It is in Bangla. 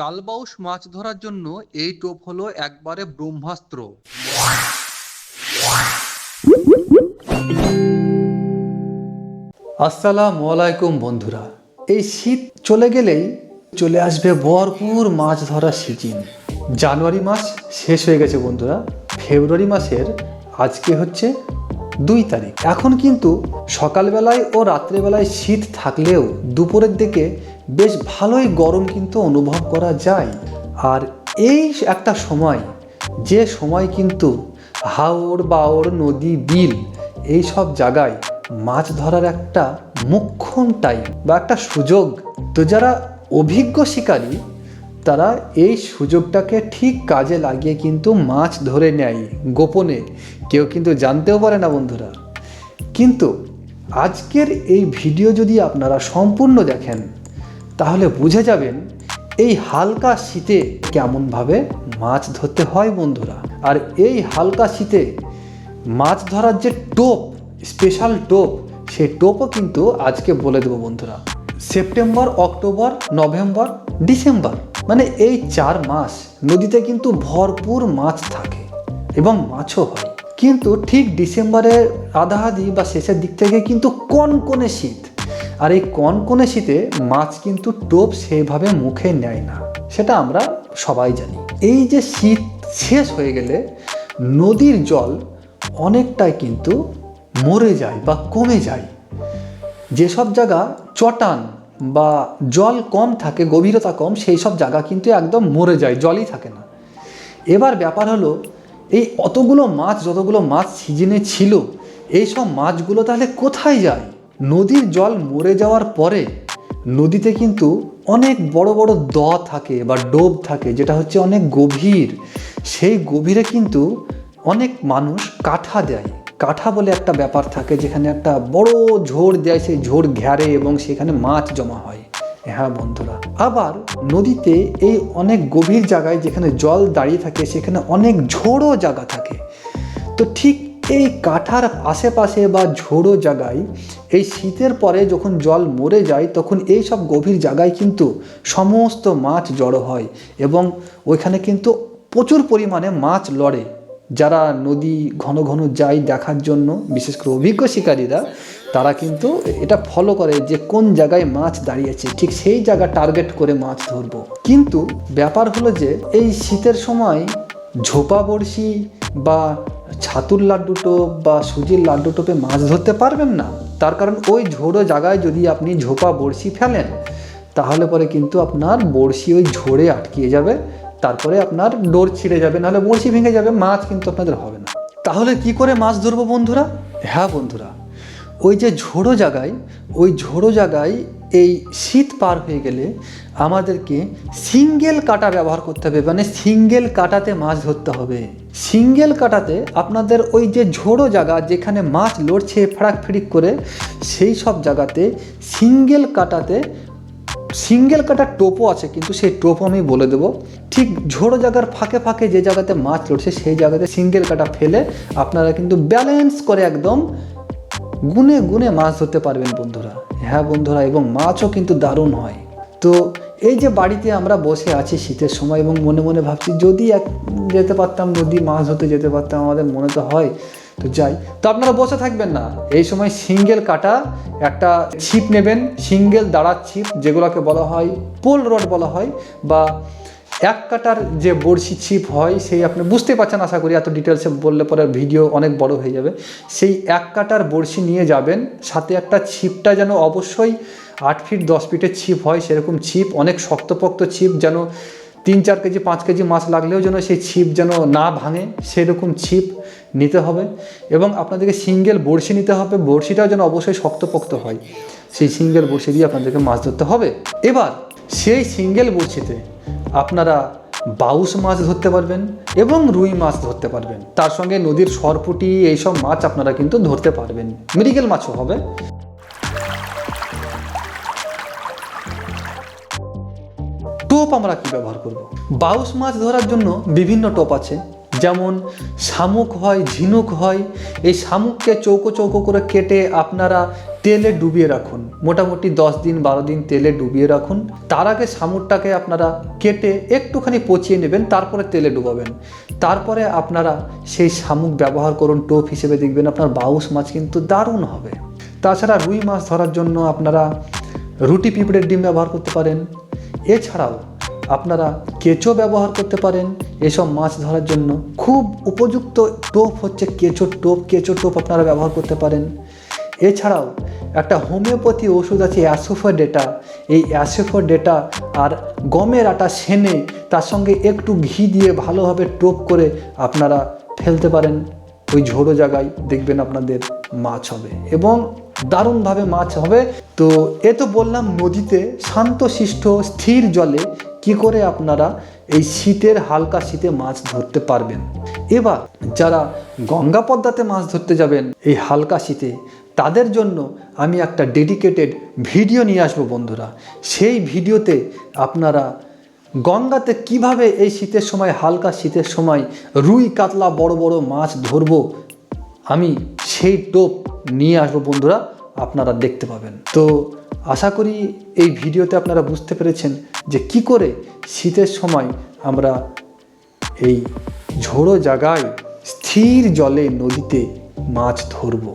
কালবাউস মাছ ধরার জন্য এই টোপ হলো একবারে ব্রহ্মাস্ত্র। আসসালামু আলাইকুম বন্ধুরা, এই শীত চলে গেলেই চলে আসবে ভরপুর মাছ ধরার সিজন। জানুয়ারি মাস শেষ হয়ে গেছে বন্ধুরা, ফেব্রুয়ারি মাসের আজকে হচ্ছে দুই তারিখ। এখন কিন্তু সকালবেলায় ও রাত্রেবেলায় শীত থাকলেও দুপুরের দিকে বেশ ভালোই গরম কিন্তু অনুভব করা যায়। আর এই একটা সময়, যে সময় কিন্তু হাওড় বাওড় নদী বিল এই সব জায়গায় মাছ ধরার একটা মুখ্যম টাইম বা একটা সুযোগ। তো যারা অভিজ্ঞ শিকারী, তারা এই সুযোগটাকে ঠিক কাজে লাগিয়ে কিন্তু মাছ ধরে নেয় গোপনে। কেউ কিন্তু জানতেও পারে না বন্ধুরা। কিন্তু আজকের এই ভিডিও যদি আপনারা সম্পূর্ণ দেখেন তাহলে বুঝে যাবেন এই হালকা শীতে কেমনভাবে মাছ ধরতে হয় বন্ধুরা। আর এই হালকা শীতে মাছ ধরার যে টোপ স্পেশাল টোপ, সেই টোপও কিন্তু আজকে বলে দেবো বন্ধুরা। সেপ্টেম্বর, অক্টোবর, নভেম্বর, ডিসেম্বর মানে এই চার মাস নদীতে কিন্তু ভরপুর মাছ থাকে এবং মাছও হয়। কিন্তু ঠিক ডিসেম্বরের আধাআধি বা শেষের দিক থেকে কিন্তু কনকনে শীত। আর এই কনকনে শীতে মাছ কিন্তু টোপ সেইভাবে মুখে নেয় না, সেটা আমরা সবাই জানি। এই যে শীত শেষ হয়ে গেলে নদীর জল অনেকটাই কিন্তু মরে যায় বা কমে যায়। যেসব জায়গা চটান বা জল কম থাকে, গভীরতা কম সেই সব জায়গা কিন্তু একদম মরে যায়, জলই থাকে না। এবার ব্যাপার হলো, এই অতগুলো মাছ, যতগুলো মাছ সিজনে ছিল এই সব মাছগুলো তাহলে কোথায় যায়? নদীর জল মরে যাওয়ার পরে নদীতে কিন্তু অনেক বড় বড় দ থাকে বা ডোব থাকে, যেটা হচ্ছে অনেক গভীর। সেই গভীরে কিন্তু অনেক মানুষ কাঠা দেয়। কাঠা বলে একটা ব্যাপার থাকে, যেখানে একটা বড় ঝোড় দেয়, সেই ঝোড় ঘেরে এবং সেখানে মাছ জমা হয়। হ্যাঁ বন্ধুরা, আবার নদীতে এই অনেক গভীর জায়গায় যেখানে জল দাঁড়িয়ে থাকে, সেখানে অনেক ঝোড়ো জায়গা থাকে। তো ঠিক এই কাঠার আশেপাশে বা ঝোড়ো জায়গায়, এই শীতের পরে যখন জল মরে যায়, তখন এই সব গভীর জায়গায় কিন্তু সমস্ত মাছ জড়ো হয় এবং ওইখানে কিন্তু প্রচুর পরিমাণে মাছ লড়ে। যারা নদী ঘন ঘন যায় দেখার জন্য, বিশেষ করে অভিজ্ঞ শিকারীরা, তারা কিন্তু এটা ফলো করে যে কোন জায়গায় মাছ দাঁড়িয়েছে, ঠিক সেই জায়গা টার্গেট করে মাছ ধরবো। কিন্তু ব্যাপার হলো যে, এই শীতের সময় ঝোপা বড়শি বা ছাতুর লাড্ডু টোপ বা সুজির লাড্ডু টোপে মাছ ধরতে পারবেন না। তার কারণ ওই ঝোড়ো জায়গায় যদি আপনি ঝোপা বড়শি ফেলেন, তাহলে পরে কিন্তু আপনার বড়শি ওই ঝোড়ে আটকিয়ে যাবে, তারপরে আপনার ডোর ছিঁড়ে যাবে, নাহলে বড়শি ভেঙে যাবে, মাছ কিন্তু আপনাদের হবে না। তাহলে কি করে মাছ ধরবো বন্ধুরা? হ্যাঁ বন্ধুরা, ওই যে ঝোড়ো জায়গায়, ওই ঝোড়ো জায়গায় এই শীত পার হয়ে গেলে আমাদেরকে সিঙ্গেল কাটা ব্যবহার করতে হবে মানে সিঙ্গেল কাটাতে মাছ ধরতে হবে। সিঙ্গেল কাটাতে আপনাদের ওই যে ঝোড়ো জায়গা যেখানে মাছ লড়ছে ফড়াক ফিড়িক করে, সেই সব জায়গাতে সিঙ্গেল কাটাতে, সিঙ্গেল কাটার টোপও আছে, কিন্তু সেই টোপ আমি বলে দেবো। ঠিক ঝোড়ো জায়গার ফাঁকে ফাঁকে যে জায়গাতে মাছ লড়ছে, সেই জায়গাতে সিঙ্গেল কাটা ফেলে আপনারা কিন্তু ব্যালেন্স করে একদম গুনে গুনে মাছ ধরতে পারবেন বন্ধুরা। হ্যাঁ বন্ধুরা, এবং মাছও কিন্তু দারুণ হয়। তো এই যে বাড়িতে আমরা বসে আছি শীতের সময় এবং মনে মনে ভাবছি, যদি এক যেতে পারতাম নদী মাছ ধরতে যেতে পারতাম, আমাদের মনে তো হয়। তো যাই, তো আপনারা বসে থাকবেন না। এই সময় সিঙ্গেল কাটা, একটা ছিপ নেবেন, সিঙ্গেল দাঁড়ার ছিপ, যেগুলোকে বলা হয়, পোল রড বলা হয়, বা এক কাটার যে বড়শি ছিপ হয়, সেই আপনি বুঝতে পারছেন, আশা করি এত ডিটেলসে বললে পরে ভিডিও অনেক বড় হয়ে যাবে। সেই এক কাটার বড়শি নিয়ে যাবেন, সাথে একটা ছিপটা যেন অবশ্যই আট ফিট দশ ফিটের ছিপ হয়, সেরকম ছিপ, অনেক শক্তপোক্ত ছিপ যেন তিন, চার কেজি, পাঁচ কেজি মাছ লাগলেও যেন সেই ছিপ যেন না ভাঙে, সেরকম ছিপ নিতে হবে। এবং আপনাদেরকে সিঙ্গেল বড়শি নিতে হবে, বড়শিটাও যেন অবশ্যই শক্তপোক্ত হয়। সেই সিঙ্গেল বড়শি দিয়ে আপনাদেরকে মাছ ধরতে হবে। এবার, সেই সিঙ্গেল বড়শিতে আপনারা বাউস মাছ ধরতে পারবেন এবং রুই মাছ ধরতে পারবেন। তার সঙ্গে নদীর সরপুটি, এইসব মাছ আপনারা কিন্তু ধরতে পারবেন। মেডিকেল মাছও হবে। টোপ আমরা কি ব্যবহার করব? বাউস মাছ ধরার জন্য বিভিন্ন টোপ আছে। যেমন শামুক হয়, ঝিনুক হয়। এই শামুককে চৌকো চৌকো করে কেটে আপনারা তেলে ডুবিয়ে রাখুন। মোটামুটি দশ দিন, বারো দিন তেলে ডুবিয়ে রাখুন। তার আগে শামুকটাকে আপনারা কেটে একটুখানি পচিয়ে নেবেন, তারপরে তেলে ডুবাবেন। তারপরে আপনারা সেই শামুক ব্যবহার করুন টোপ হিসেবে দেখবেন আপনার বাউস মাছ কিন্তু দারুণ হবে। তাছাড়া রুই মাছ ধরার জন্য আপনারা রুটি পিঁপড়ের ডিম ব্যবহার করতে পারেন। এছাড়াও আপনারা কেঁচো ব্যবহার করতে পারেন। এসব মাছ ধরার জন্য খুব উপযুক্ত টোপ হচ্ছে কেঁচো টোপ। কেঁচো টোপ আপনারা ব্যবহার করতে পারেন। এছাড়াও একটা হোমিওপ্যাথি ওষুধ আছে অ্যাসোফোডেটা এই অ্যাসোফোডেটা আর গমের আটা সেনে তার সঙ্গে একটু ঘি দিয়ে ভালোভাবে টোপ করে আপনারা ফেলতে পারেন। ওই ঝোড়ো জায়গায় দেখবেন আপনাদের মাছ হবে এবং দারুণভাবে মাছ হবে। তো এ তো বললাম নদীতে শান্তশিষ্ট স্থির জলে কি করে আপনারা এই শীতের হালকা শীতে মাছ ধরতে পারবেন? এবার যারা গঙ্গা পদ্মাতে মাছ ধরতে যাবেন, এই হালকা শীতে তাদের জন্য আমি একটা ডেডিকেটেড ভিডিও নিয়ে আসব বন্ধুরা। সেই ভিডিওতে আপনারা গঙ্গাতে কীভাবে এই শীতের সময়, হালকা শীতের সময় রুই কাতলা বড় বড় মাছ ধরবো, আমি সেই টোপ নিয়ে আসব বন্ধুরা, আপনারা দেখতে পাবেন। তো আশা করি এই ভিডিওতে আপনারা বুঝতে পেরেছেন যে কি করে শীতের সময় আমরা এই ঝোড়ো জায়গায় স্থির জলে নদীতে মাছ ধরবো।